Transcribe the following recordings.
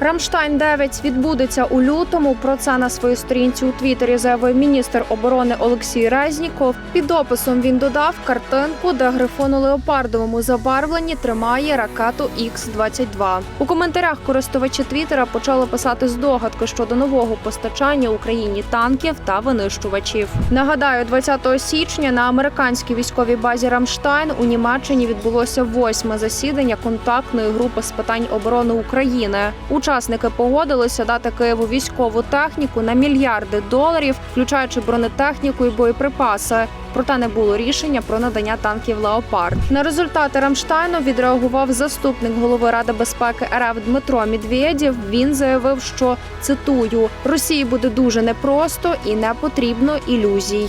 Рамштайн 9 відбудеться у лютому. Про це на своїй сторінці у Твіттері заявив міністр оборони Олексій Резніков. Під описом він додав картинку, де грифон у леопардовому забарвленні тримає ракету Х-22. У коментарях користувачі Твіттера почали писати здогадки щодо нового постачання Україні танків та винищувачів. Нагадаю, 20 січня на американській військовій базі Рамштайн у Німеччині відбулося восьме засідання контактної групи з питань оборони України. Учасники погодилися дати Києву військову техніку на мільярди доларів, включаючи бронетехніку і боєприпаси. Проте не було рішення про надання танків Леопард. На результати Рамштайну відреагував заступник голови Ради безпеки РФ Дмитро Медведєв. Він заявив, що цитую: Росії буде дуже непросто і не потрібно ілюзій.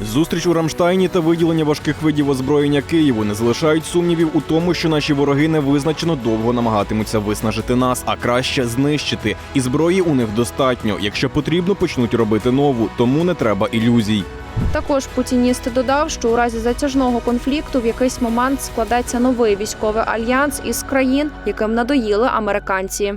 Зустріч у Рамштайні та виділення важких видів озброєння Києву не залишають сумнівів у тому, що наші вороги невизначено довго намагатимуться виснажити нас, а краще знищити. І зброї у них достатньо. Якщо потрібно, почнуть робити нову, тому не треба ілюзій. Також путініст додав, що у разі затяжного конфлікту в якийсь момент складеться новий військовий альянс із країн, яким надоїли американці.